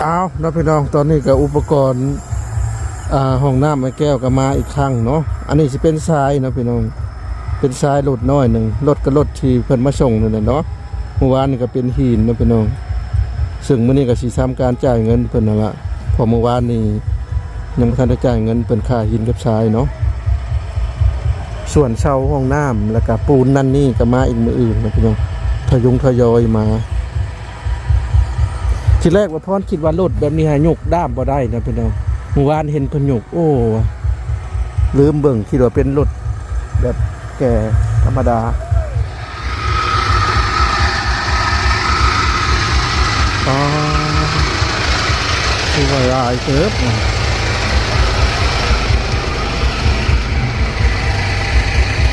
เอาเนาะพี่น้องตอนนี้ก็อุปกรณ์ห้องน้ำไม้แก้วก็มาอีกครั้งเนาะอันนี้สิเป็นทรายนะพี่น้องเป็นทรายรถน้อยหนึ่งรถก็รถที่เพิ่นมาส่งนั่นแหละเนาะเมื่อวานนี่ก็เป็นหินนะพี่น้องซึ่งมื้อนี้ก็สิทำการจ่ายเงินเพิ่นนั่นละพอเมื่อวานนี่ยังบ่ทันได้จ่ายเงินเพิ่นค่าหินกับทรายเนาะส่วนเช่าห้องน้ำแล้วก็ปูนนั่นนี่ก็มาอีกมื้ออื่นนะพี่น้องทยงทยอยมา ทีแรกว่าพรคิดว่ารถแบบนี้หายกด้ามบ่ได้นะพี่น้องเมื่อวานเห็นเพนยกโอ้ลืมเบิ่งคิดว่าเป็นรถแบบแก่ธรรมดาอ๋อคือว่าลายเติบนะ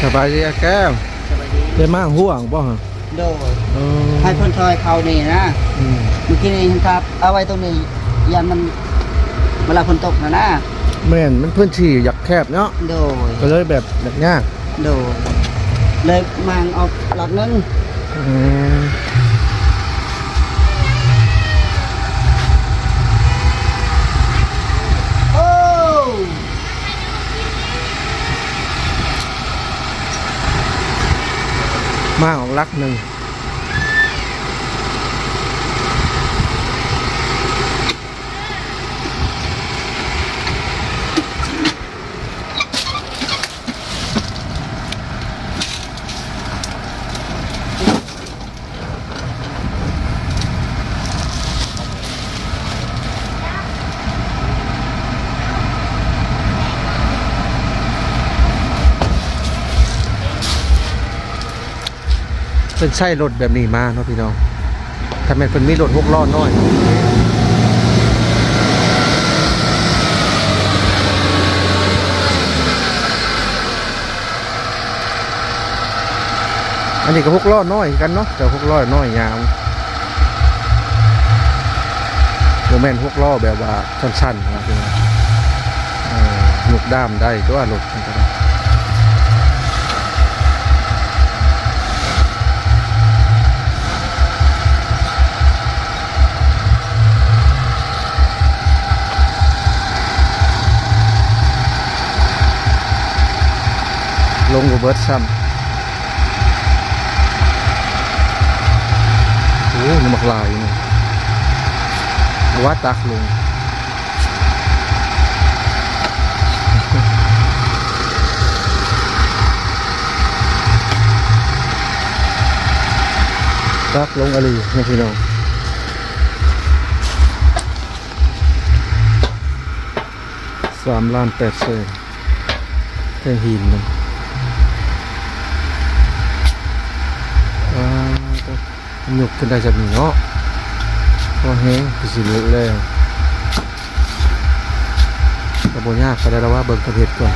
สบายดีอะแก้วสวัสดีได้มาห่วงบ่ฮะ โดยเออให้คนซอยเขานี่นะอืมเมื่อกี้นี่ครับ เอาไว้ตรงนี้ยันมันเวลาฝนตกนะนะแม่นมันพื้นที่อยากแคบเนาะโดยก็เลยแบบอยากยากโดยเลยมางเอาหลอดนึงอืม มาของลักหนึ่ง เป็นใช่รถแบบนี้มาเนาะพี่น้องถ้าแม่นเป็นมีรถหกล้อน้อยอันนี้ก็หกล้อน้อยกันเนาะแต่หกล้อน้อยยาวโมแมนหกล้อแบบว่าสั้นๆนะพี่น้องเออลูกด้ามได้ตัวรถมันก็ได้ ลงกับเบิร์ดซ้ำโอ้ยนี่มักลายนี่ว่าตักลงตักลงอะไรนะพี่น้องสามล้านแปดแสนแค่หินนอ่าก็ หยกขึ้นได้จะมีเนาะก็แห้งคือสิเลือแล้วกระโบยากก็ได้แล้วว่าเบิ่งกระเพ็ดก่อน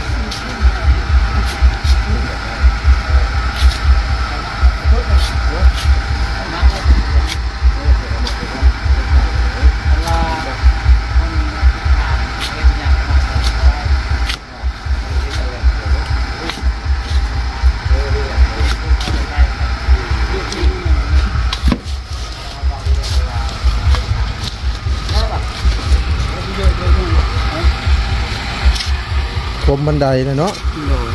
บันไดนะเนาะโดย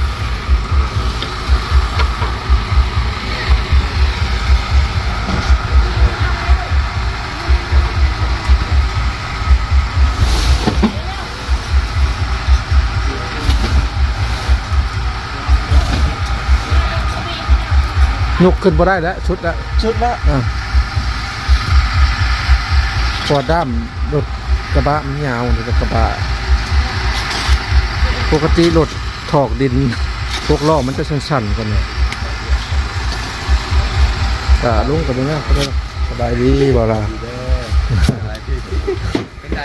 ยกขึ้นบ่ได้แล้วชุดละชุดละอะพอด้ามรถกระบะมันยาวรถกระบะ ปกติรถถอกดินพวกล้อมันจะสั้นๆกันเนี่ยกะลุงกับเนี่ยก็ได้สบายดีบ่ล่ะเป็นไง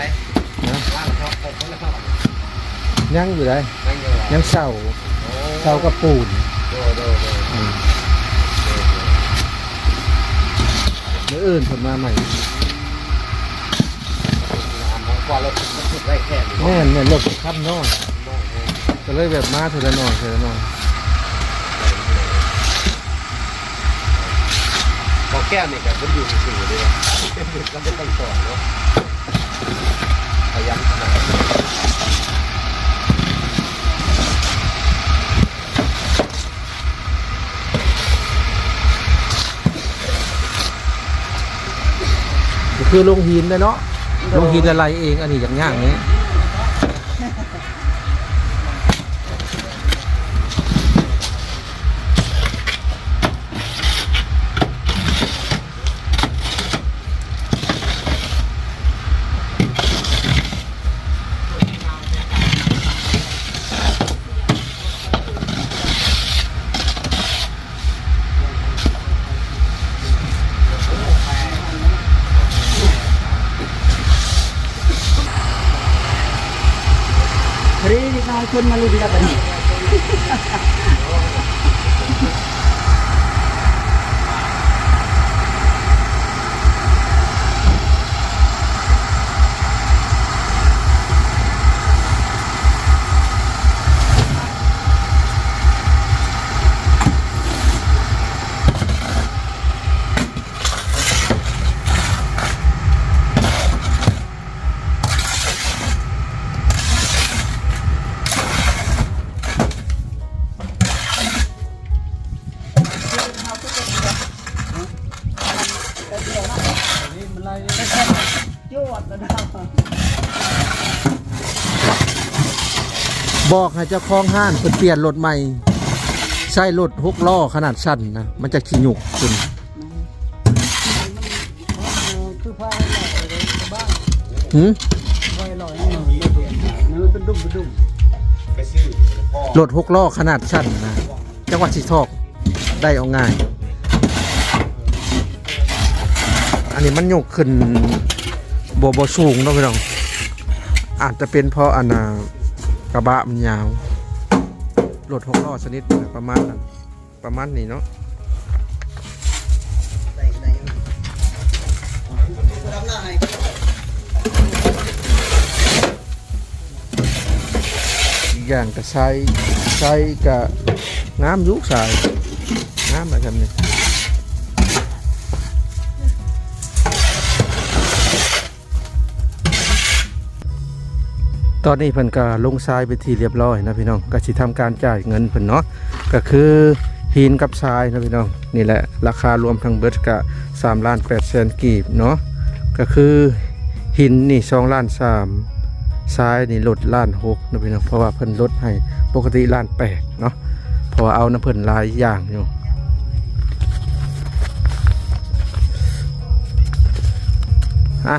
ยังอยู่ได้ไม่เยอะยังเศร้าเศร้ากับปูนโดยโดยโดยอืมเมื่ออื่นผมมาใหม่กว่ารถมันถูกได้แค่นี้แม่นเนี่ยรถขับน้อย ก็เลยแบบมาเทละหน่อยเทละหน่อยพอแก้วนี่ก็มันอยู่สื่อเลยมันจะต้องสอนเนาะขยันขนาดคือลงหินเลยเนาะลงหินอะไรเองอันนี้อย่างย่างนี้ รีนี่น้อ ยคนมาลุ้นกันนี่บอกให้เจ้าของห้านเพิ่นเปลี่ยนรถใหม่ ใช้รถหกล้อขนาดสั้นนะมันจะขี้หยุกขึ้นคือไฟลอยเลยบ้านหืมไฟลอยนี่มันเป็นดุ่มเป็นดุ่มไปซื้อพ่อรถหกล้อขนาดสั้นนะจังหวัดสิทอกได้เอาง่าย อันนี้มันยกขึ้นบบบสูงเนาะพี่น้อง อาจจะเป็นเพราะอันกระบะมันยาวรถหกล้อชนิดประมาณนั้นประมาณนี้เนาะได้ได้ยังรับหน้าให้อีกอย่างก็ใช้ใช้กับน้ำยุกสายน้ำอะไรกันเนี่ย ตอนนี้เพิ่นก็ลงทรายไปที่เรียบร้อยนะพี่น้องก็สิทำการจ่ายเงินเพิ่นเนาะก็คือหินกับทรายนะพี่น้องนี่แหละราคารวมทั้งเบิดก็3ล้าน8แสนกีบเนาะก็คือหินนี่2ล้าน3ซ้ายนี่ลดล้านหกนะพี่น้องเพราะว่าเพิ่นลดให้ปกติล้านแปดเนาะเพราะาเอาน้ำเพิ่นหลายอย่างอยู่อะ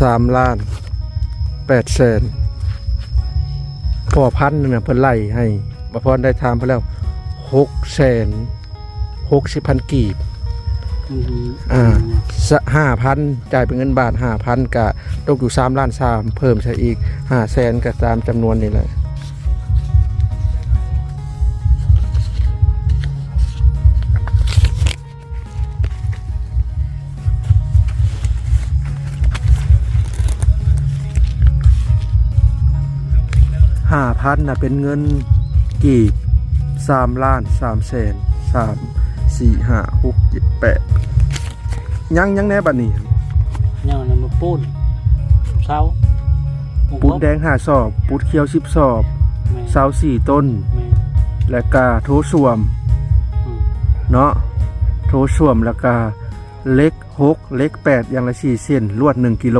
สามล้านแปดแสนพอพันหนึงเนี่ยเพิ่นไล่ให้มาพรได้ทามไปแล้วหกแสนหกสิบพันกีบอ่าห้าพันจ่ายเป็นเงินบาทห้าพันกะตกอยู่สามล้านสามเพิ่มใช่อีกห้าแสนก็ตามจำนวนนี่แหละ พันนะเป็นเงินกีบสามล้านสามแสนสามสี่ห้าหกเจ็ดแปดยังยังแน่บัดนี้เนี่ยมันมาปูนเสาปูนแดงหาสอบ ปูดเขียวสิบสอบแม่เสาสี่ต้นแม่และกาโถส้วมอืมเนาะโถส้วมแล้วก็เล็กหกเล็กแปดอย่างละสี่เส้นลวดหนึ่งกิโล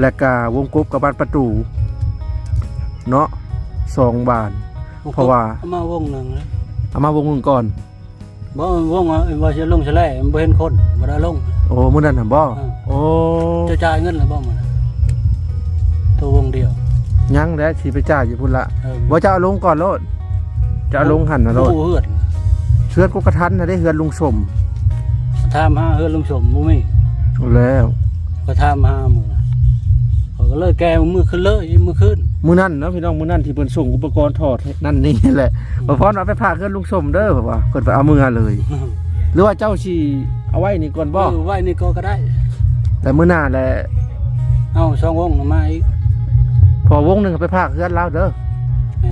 และกาวงกบกับบานประตู เนาะ สองบานเพราะว่าอมาวงหนึ่งนะเอามาวงหนึงก่อน บ่วงว่าว่าจะลงแฉลมันบ่เห็นคนบ่ได้ลง โอ้มื้อนั้นหั่นบ่อ่าโอ้จะจ่ายเงินหรือบ่มันตัววงเดียว ยังแล้วสิไปจ่ายอยู่พุ่นละเออว่าจะเอาลงก่อนโลดจะเอาลงหันนะโลดผู้เฮือดเชือดกุกกระทันนะได้เฮือนลุงสมถามหาเฮือดลุงสมบ่มีเอาแล้ว ก็ถามหาหมู่น่ะเขาก็เลยแกมือขึ้นเลยมือขึ้น มือนั่นเนาะพี่น้องมือนั่นที่เพิ่นส่งอุปกรณ์ถอดให้นั่นนี่แหละบ่พรเอาไปพาเฮือนลุงสมเด้อแบบว่าเพิ่นไปเอามือเลย หรือว่าเจ้าสิเอาไว้นี่ก่อนบ่เออไว้นี่ก็ก็ได้ แต่มื้อหน้าแหละเอาสองวงมาอีกพอวงหนึงก็ไปพาเฮือนเราเด้อ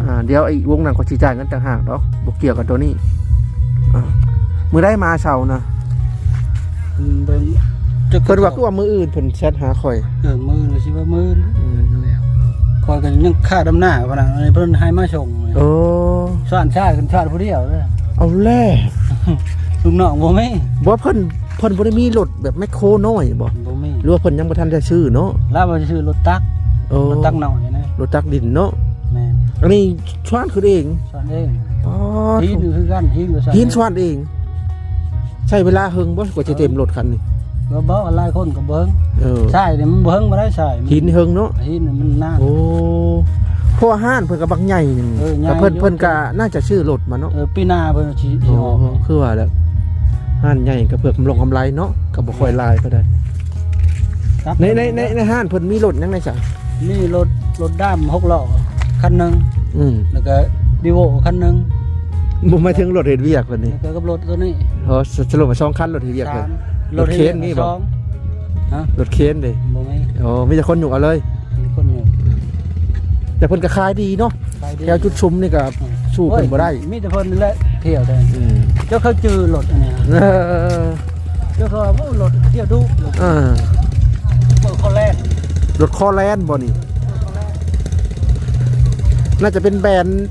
อ่าเดี๋ยวอีกวงนั้นก็สิจ่ายเงินต่างหากดอกบ่เกี่ยวกับตัวนี้อ่ามื้อได้มาเช้านะเบิ่งจะเพิ่นว่าคือว่ามืออื่นเพิ่นแชทหาข่อยเออมือเลยสิว่ามืออืม คอยกันยังค่าดำหน้าพนักอันนี้เพิ่นให้มาส่งโอ้สานชาติกันชาติผู้เดียวเด้อเอาแล่ลูกน้องบ่มีบ่เพิ่นเพิ่นบ่ได้มีรถแบบแมคโครน้อยบ่บ่มีหรือว่าเพิ่นยังบ่ทันได้ซื้อเนาะลาวบ่ชื่อรถตักโอ้รถตักหน่อยนะรถจักรดินเนาะแม่นอันนี้ชวานคือเองสอนเองอ๋อหินคือกันหินก็สอนหินชวานเอง ใช้เวลาเฮิงบ่กว่าจะเต็มรถคันนี้ ก็บ่หลายคนก็เบิ่งเออใช่นี่มันเบิ่งบ่ได้ใช่หินเฮิงเนาะหินนี่มันนานโอ้เพราะว่าห้านเพิ่นก็บักใหญ่หนึงเออใหญ่แต่เพิ่นอยู่เพิ่นก็น่าจะชื่อรถมาเนาะเออปีหน้าเพิ่นสิสิโอ้ออกคือว่าแล้วห้านใหญ่ก็เพื่อกำลงกำไรเนาะก็บ่ค่อยหลายก็ได้ครับในในในในห้านเพิ่นมีรถยังไงจ้ะนี่รถรถด้ามหกล้อคันหนึงอืมแล้วก็ดิโวคันหนึงบ่หมายถึงรถเฮ็ดเวียกเพิ่นนี่แล้วก็กับรถตัวนี้อ๋อสสรุปว่าสองคันรถเฮ็ดเวียกสาเพิ่นม รถเข็นมีบ่สองฮะรถเคนเด้บ่มีอ๋อมีแต่คนอยู่เอาเลยมีคนอยู่แต่เพิ่นก็ขายดีเนาะขายดีแถวจุดชุมนี่ก็สู้เพิ่นบ่ได้โอ้ยมีแต่เพิ่นนี่แหละเที่ยวแต่อืมเจ้าเขาจือรถอันเนี้ยเออเจ้าเขาว่าโอ้รถเที่ยวดุรถเออเปิดคนแรกรถคอแลนด์บ่นี่น่าจะเป็นแบรนด์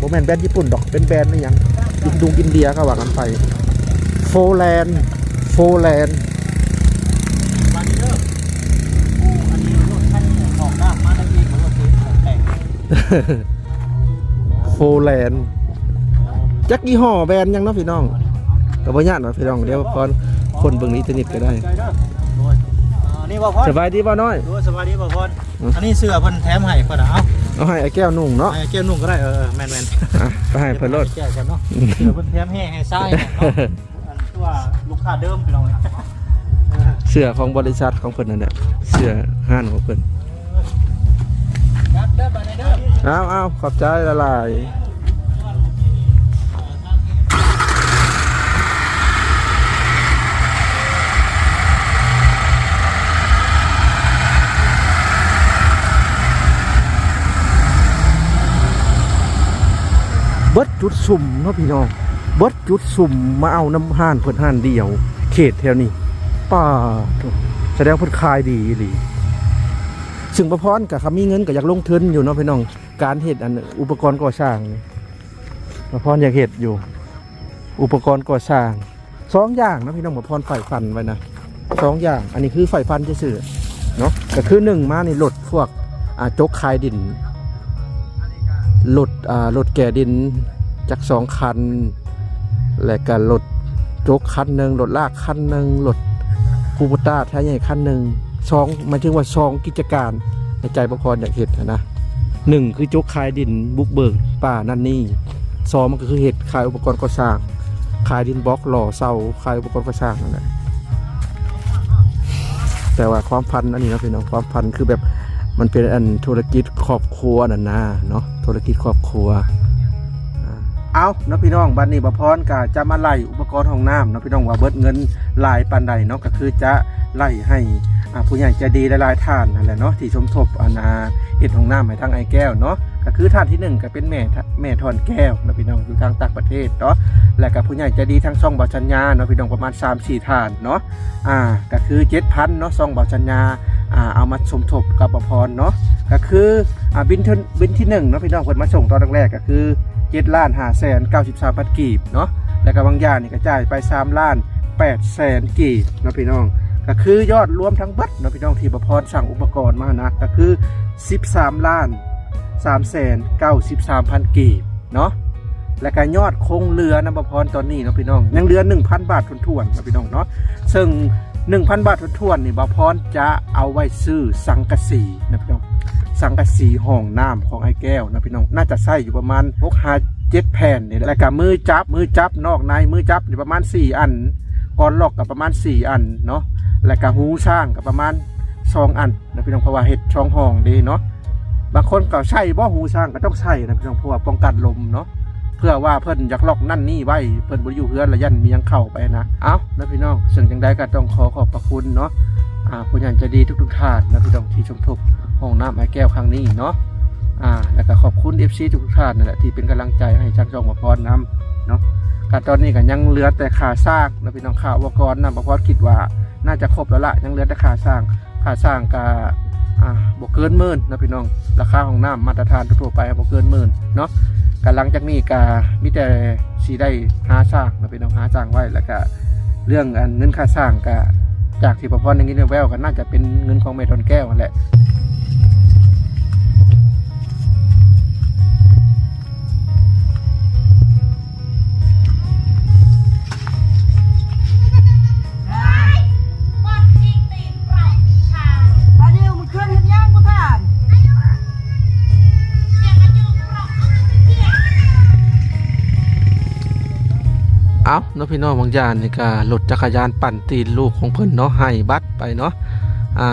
บ่แม่นแบรนด์ญี่ปุ่นดอก เป็นแบรนด์นี่ยังอินดุงอินเดียก็ว่ากันไป โฟแลนด์โฟแลนด์มาดีเด้อโอ้อันนี้รถคันออกด้ามมาได้อีกรถเก๋งแต่งโฟแลนด์จักยี่ห้อแบรนด์ยังเนาะพี่น้องก็บ่ยากเนาะพี่น้องเดี๋ยวพอนคนเบิ่งในอินเทอร์เน็ตก็ได้ใจเด้อโอ้ยอ่านี่บ่พอสบายดีบ่น้อยโอ้ยสวัสดีบ่พออืมอันนี้เสื้อเพิ่นแถมให้เพิ่นน่ะเอาเอาให้ไอ้แก้วนุ่งเนาะให้เกี่ยวนุ่งก็ได้เออแม่นๆอะไปให้เพิ่นรถแก้กันเนาะเสื้อเพิ่นแถมให้ให้ทรายเนาะอันที่ว่า ลูกค้าเดิมพี่น้องเอ้ยเสื้อของบริษัทของเพิ่นนั่นแหละเสื้อห้านของเพิ่นคนเอเอาเอาขอบใจละลายเบิดจุดสุ่มเนาะพี่น้อง เบิดจุดสุ่มมาเอาน้ำห้านเพิ่นห้านเดียว เขตแถวนี้ป้าแสดงเพิ่นขายดีอีหลีซึ่งประพรกับเขามีเงินก็อยากลงทุนอยู่เนาะพี่น้องการเห็ดอันอุปกรณ์ก่อสร้างประพรอยากเห็ดอยู่ อุปกรณ์ก่อสร้างสองอย่างนะพี่น้องประพรใฝ่ฝันไว้นะสองอย่าง อันนี้คือใฝ่ฝันจะสื่อเนาะก็คือหนึ่งมาในรถพวกอาจกคายดินรถอ่ารถแก่ดินจากสองคัน และก็รถจกคันหนึ่งรถลากคันหนึ่งรถคูปต้าท้ายใหญ่คันหนึ่งสองหมายถึงว่าสองกิจการในใจประพรอยากเห็ดนะนะหนึ่งคือโจ๊กขายดินบุกเบิกป่านั่นนี่สองมันก็คือเห็ดขายอุปกรณ์ก่อสร้าง ขายดินบล็อกหล่อเสาขายอุปกรณ์ก่อสร้างนั่นแหละแต่ว่าความพันอันนี้นะพี่น้องความพันคือแบบมันเป็นอันธุรกิจครอบครัวนั่นนะเนาะธุรกิจครอบครัว เอาเนาะพี่น้องบัดนี้ประพรก็จะมาไล่อุปกรณ์ห้องน้ำเนาะพี่น้องว่าเบิดเงินลายปานใดเนาะก็คือจะไล่ให้ผู้ใหญ่ใจะดีหลายๆท่านนั่นแหละเนาะที่สมทบอานาเฮ็ดของน้ำให้ทางไอแก้วเนาะก็คือท่านที่หนึ่งก็เป็นแม่แม่ทอนแก้วนะพี่น้องอยู่ทางต่างประเทศเนาะและก็ผู้ใหญ่ใจะดีทางช่องเบาชัญญาเนาะพี่น้องประมาณ 3-4ท่านเนาะอ่าก็คือ7,000เนาะช่องเบาชัญญาอ่าเอามาสมทบกับประพรเนาะ ก็คืออ่าบินที่บินที่หนึ่งเนาะพี่น้องเพิ่นมาส่งตอนแรกๆก็คือ7ล้าน5แสน93พันกีบเนาะแล้วก็บางอย่างนี่ก็จ่ายไป3ล้าน8แสนกีบเนาะพี่น้อง ก็คือยอดรวมทั้งบัตรนะพี่น้องที่ประพรสั่งอุปกรณ์มานะก็คือ13ล้าน3แสน93พันกีบเนาะและก็ยอดคงเรือนะประพรตอนนี้เนาะพี่น้องยังเหลือ1,000บาททวนๆนะพี่น้องเนาะซึ่ง 1,000 บาททวนนี่ประพรจะเอาไว้ซื้อสังกะสีนะพี่น้องสังกะสีห้องน้ำของไอ้แก้วนะพี่น้องน่าจะใส่อยู่ประมาณ6 5 7แผ่นนี่และแล้วก็มือจับมือจับนอกในมือจับอยู่ประมาณ 4 อันก้อนล็อกกับประมาณ 4 อันเนาะและก็หูสร้างกับประมาณสองอันนะพี่น้องเพราะว่าเห็ดช่องห้องดีเนาะบางคนก็ใช่บ่หูสร้างก็ต้องใช่นะพี่น้องเพราะว่าป้องกันลมเนาะ เพื่อว่าเพิ่นอยากล็อกนั่นนี่ไว้เพิ่นบ่อยู่เฮือนระยันมีหยังเข้าไปนะเอ้านะพี่น้องซึ่งจังใดก็ต้องขอขอบพระคุณเนาะอ่าผู้ใหญ่ใจะดีทุกๆท่านนะพี่น้องที่ชมทบห้องน้ำไอ้แก้วครั้งนี้เนาะอ่าแล้วก็ขอบคุณ FC ทุกๆท่านนั่นแหละที่เป็นกำลังใจให้ช่างช่องมาพรนำเนาะก็ตอนนี้ก็ยังเหลือแต่ค่าสร้างนะพี่น้องค่าอุปกรณ์นะบ่พอคิดว่าน่าจะครบแล้วละยังเหลือแต่ค่าสร้างค่าสร้างก็ อ่าบ่เกินหมื่นนะพี่น้อง ราคาของน้ำมาตรฐานทั่วไปบ่เกินหมื่นเนาะกาลังจากนี้ก็มิแต่สีได้หาสร้างนะพี่น้องหาสร้างไว้แล้วก็เรื่องเงินค่าสร้างก็จากที่พ่อพรอย่างนี้แววก็น่าจะเป็นเงินของเมทอนแก้วนั่นแหละ เอาเนาะพี่น้องบางอย่างนี่ก็รถจักรยานปั่นตีนลูกของเพิ่นเนาะให้บัตรไปเนาะอ่า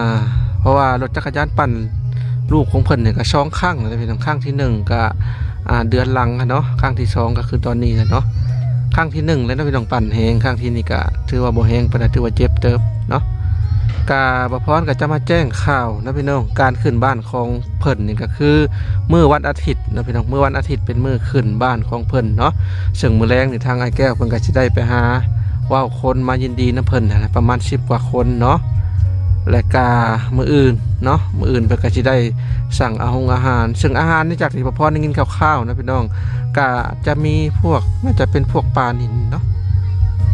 เพราะว่ารถจักรยานปั่นลูกของเพิ่นเนี่ยก็ช่องข้างนะพี่น้องข้างที่หนึ่งก็อ่าเดือนหลังอะเนาะข้างที่สองก็คือตอนนี้เนาะข้างที่หนึ่งแล้วนะพี่น้องปั่นแหงข้างที่นี่ก็ถือว่าบ่แหงปนถือว่าเจ็บเติบเนาะ กาบพรก็จะมาแจ้งข่าวนะพี่น้องการขึ้นบ้านของเพิ่นนี่ก็คือมื้อวันอาทิตย์นะพี่น้องมื้อวันอาทิตย์เป็นมื้อขึ้นบ้านของเพิ่นเนาะซึ่งมือแรงนี่ทางไอ้แก้วเพิ่นก็สิได้ไปหาว่าวคนมายินดีนะเพิ่นนะประมาณ10กว่าคนเนาะและกามืออื่นเนาะมืออื่นเพิ่นก็สิได้สั่งอาหงอาหารซึ่งอาหารนี่จากที่พ่อได้ยินคร่าวๆนะพี่น้องก็จะมีพวกน่าจะเป็นพวกปลานินเนาะ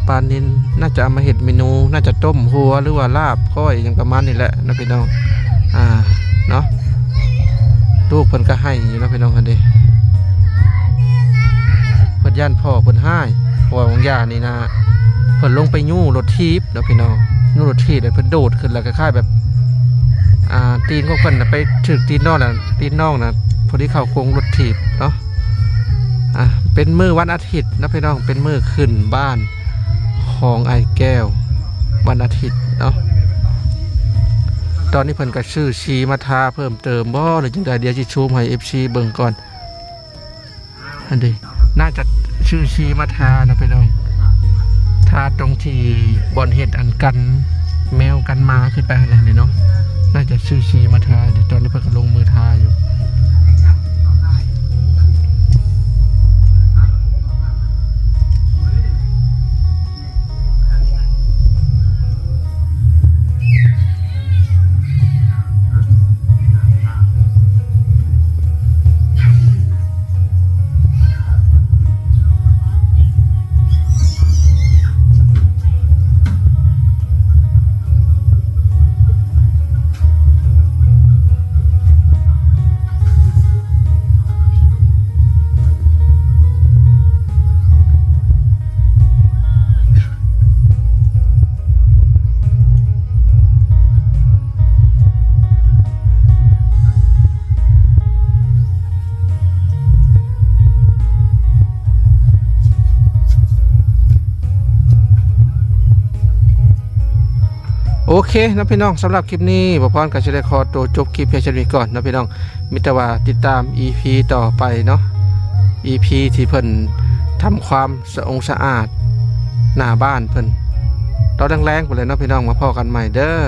ปลานินน่าจะเอามาเฮ็ดเมนู น่าจะต้มหัวหรือว่าลาบก้อยอย่างประมาณนี้แหละนะพี่น้องอ่าเนาะลูกเพิ่นก็ให้อยู่นะพี่น้องคันเด้เพิ่นย่านพ่อเพิ่นให้เพราะว่าบางย่านี่นะเพิ่นลงไปยู่รถทีบนาะพี่น้องยู่รถทีบแล้วเพิ่นโดดขึ้นแล้วก็คล้ายแบบอ่าตีนของเพิ่นนะไปถึกตีนนองน่ะตีนนองนะพอดีเข้าโค้งรถทีบเนาะอะเป็นมือวันอาทิตย์นะพี่น้องเป็นมือขึ้นบ้าน ของไอแก้ววันอาทิตย์เนาะตอนนี้เพิ่นก็ชื่อชีมาทาเพิ่มเติมบ่หรือจังใดเดี๋ยวสิชูมให้ FC เบิ่งก่อนอันนี้น่าจะชื่อชีมาทานะพี่น้องทาตรงที่บอนเห็ดอันกัน แมวกันมาขึ้นไปอะไรเนี่ยเนาะน่าจะชื่อชีมาทาเดี๋ยวตอนนี้เพิ่งลงมือทาอยู่ เคนะพี่น้องสำหรับคลิปนี้ผมพรกับชได้ขอตัวจบคลิปเพียงเช่นนี้ก่อนนะพี่น้องมิตรว่าติดตาม EP ต่อไปเนาะ EP ที่เพิ่นทำความสะองสะอาดหน้าบ้านเพิ่นเราแรงๆไปเลยเนาะพี่น้องมาพอกันใหม่เด้อ